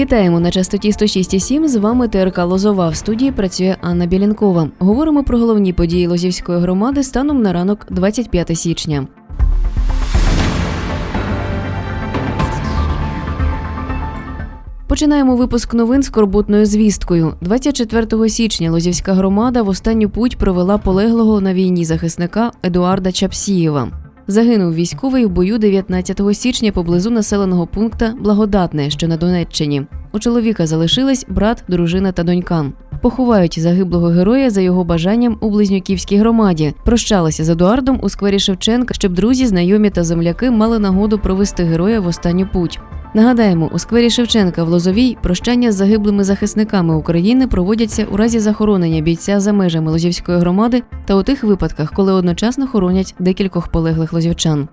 Вітаємо на частоті 106,7. З вами ТРК Лозова. В студії працює Анна Білінкова. Говоримо про головні події Лозівської громади станом на ранок 25 січня. Починаємо випуск новин скорботною звісткою. 24 січня Лозівська громада в останню путь провела полеглого на війні захисника Едуарда Чапсієва. Загинув військовий в бою 19 січня поблизу населеного пункта Благодатне, що на Донеччині. У чоловіка залишились брат, дружина та донька. Поховають загиблого героя за його бажанням у Близнюківській громаді. Прощалися з Едуардом у сквері Шевченка, щоб друзі, знайомі та земляки мали нагоду провести героя в останню путь. Нагадаємо, у сквері Шевченка в Лозовій прощання з загиблими захисниками України проводяться у разі захоронення бійця за межами Лозівської громади та у тих випадках, коли одночасно хоронять декількох полеглих лозівчан.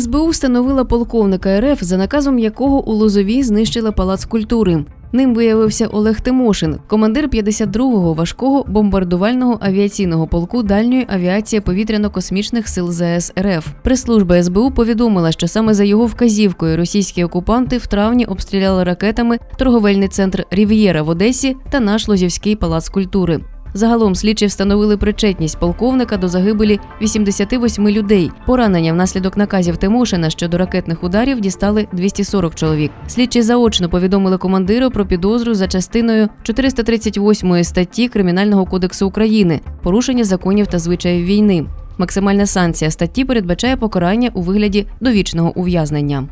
СБУ встановила полковника РФ, за наказом якого у Лозовій знищили палац культури. Ним виявився Олег Тимошин, командир 52-го важкого бомбардувального авіаційного полку дальньої авіації повітряно-космічних сил ЗС РФ. Прес-служба СБУ повідомила, що саме за його вказівкою російські окупанти в травні обстріляли ракетами торговельний центр Рів'єра в Одесі та наш Лозівський палац культури. Загалом слідчі встановили причетність полковника до загибелі 88 людей. Поранення внаслідок наказів Тимошина щодо ракетних ударів дістали 240 чоловік. Слідчі заочно повідомили командиру про підозру за частиною 438 статті Кримінального кодексу України порушення законів та звичаїв війни. Максимальна санкція статті передбачає покарання у вигляді довічного ув'язнення.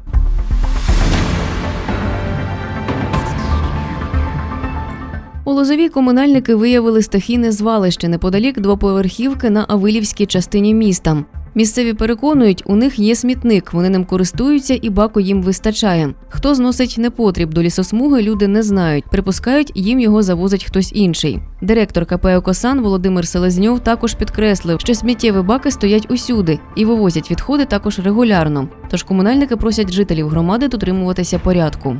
У Лозовій комунальники виявили стихійне звалище неподалік двоповерхівки на Авилівській частині міста. Місцеві переконують, у них є смітник, вони ним користуються і баку їм вистачає. Хто зносить непотріб до лісосмуги, люди не знають. Припускають, їм його завозить хтось інший. Директор КП «Окосан» Володимир Селезньов також підкреслив, що сміттєві баки стоять усюди і вивозять відходи також регулярно. Тож комунальники просять жителів громади дотримуватися порядку.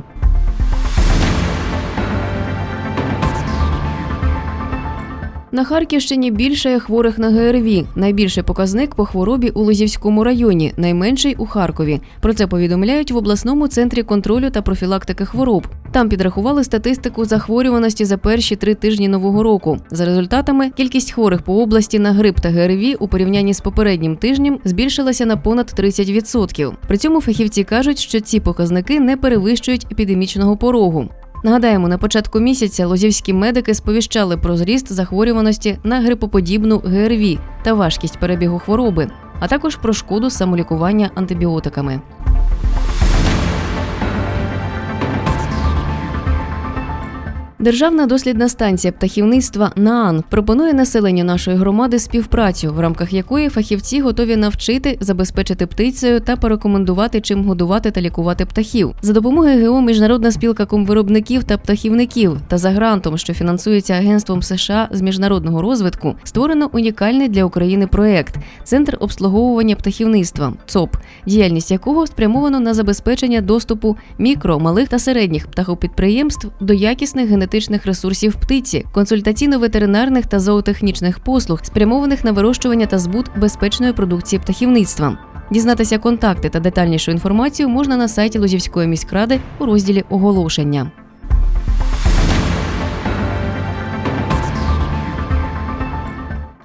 На Харківщині більше хворих на ГРВІ. Найбільший показник по хворобі у Лозівському районі, найменший у Харкові. Про це повідомляють в обласному центрі контролю та профілактики хвороб. Там підрахували статистику захворюваності за перші три тижні нового року. За результатами, кількість хворих по області на грип та ГРВІ у порівнянні з попереднім тижнем збільшилася на понад 30%. При цьому фахівці кажуть, що ці показники не перевищують епідемічного порогу. Нагадаємо, на початку місяця лозівські медики сповіщали про зріст захворюваності на грипоподібну ГРВІ та важкість перебігу хвороби, а також про шкоду самолікування антибіотиками. Державна дослідна станція птахівництва НААН пропонує населенню нашої громади співпрацю, в рамках якої фахівці готові навчити, забезпечити птицею та порекомендувати, чим годувати та лікувати птахів. За допомогою ГО Міжнародна спілка комвиробників та птахівників та за грантом, що фінансується Агентством США з міжнародного розвитку, створено унікальний для України проект Центр обслуговування птахівництва ЦОП, діяльність якого спрямовано на забезпечення доступу мікро, малих та середніх птахопідприємств до якісних генетичних ресурсів птиці, консультаційно-ветеринарних та зоотехнічних послуг, спрямованих на вирощування та збут безпечної продукції птахівництва. Дізнатися контакти та детальнішу інформацію можна на сайті Лозівської міськради у розділі оголошення.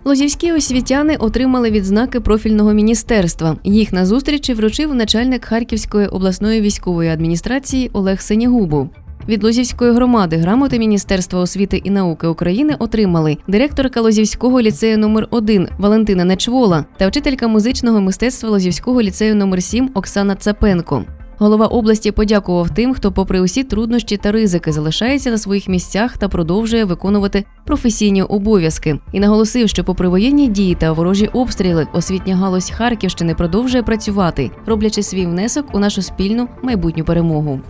Лозівські освітяни отримали відзнаки профільного міністерства. Їх на зустрічі вручив начальник Харківської обласної військової адміністрації Олег Сенігубов. Від Лозівської громади грамоти Міністерства освіти і науки України отримали директорка Лозівського ліцею номер 1 Валентина Нечвола та вчителька музичного мистецтва Лозівського ліцею номер 7 Оксана Цапенко. Голова області подякував тим, хто, попри усі труднощі та ризики, залишається на своїх місцях та продовжує виконувати професійні обов'язки. І наголосив, що, попри воєнні дії та ворожі обстріли, освітня галузь Харківщини продовжує працювати, роблячи свій внесок у нашу спільну майбутню перемогу.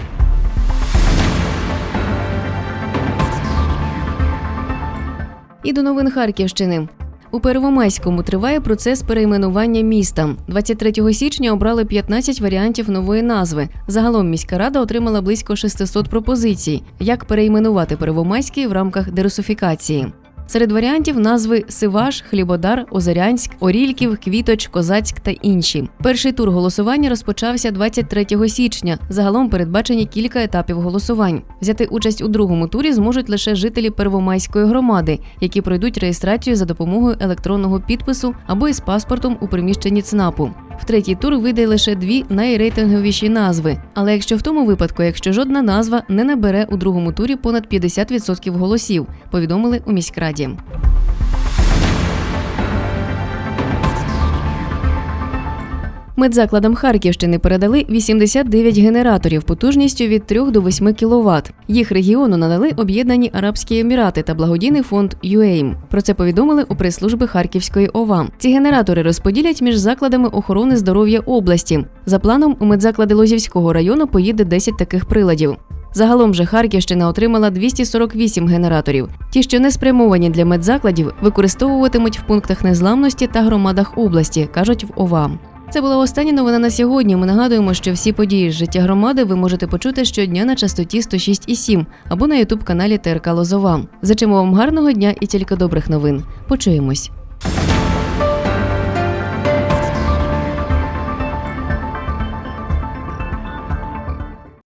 І до новин Харківщини. У Первомайському триває процес перейменування міста. 23 січня обрали 15 варіантів нової назви. Загалом міська рада отримала близько 600 пропозицій, як перейменувати Первомайський в рамках дерусифікації. Серед варіантів назви Сиваш, Хлібодар, Озерянськ, Орільків, Квіточ, Козацьк та інші. Перший тур голосування розпочався 23 січня. Загалом передбачені кілька етапів голосувань. Взяти участь у другому турі зможуть лише жителі Первомайської громади, які пройдуть реєстрацію за допомогою електронного підпису або із паспортом у приміщенні ЦНАПу. В третій тур вийде лише дві найрейтинговіші назви. Але якщо в тому випадку, якщо жодна назва не набере у другому турі понад 50% голосів, повідомили у міськраді. Медзакладам Харківщини передали 89 генераторів потужністю від 3 до 8 кВт. Їх регіону надали об'єднані Арабські Емірати та благодійний фонд UAIM. Про це повідомили у прес-служби Харківської ОВА. Ці генератори розподілять між закладами охорони здоров'я області. За планом, у медзаклади Лозівського району поїде 10 таких приладів. Загалом же Харківщина отримала 248 генераторів. Ті, що не спрямовані для медзакладів, використовуватимуть в пунктах незламності та громадах області, кажуть в ОВА. Це була остання новина на сьогодні. Ми нагадуємо, що всі події з життя громади ви можете почути щодня на частоті 106,7 або на ютуб каналі ТРК Лозова. Зачимо вам гарного дня і тільки добрих новин. Почуємось.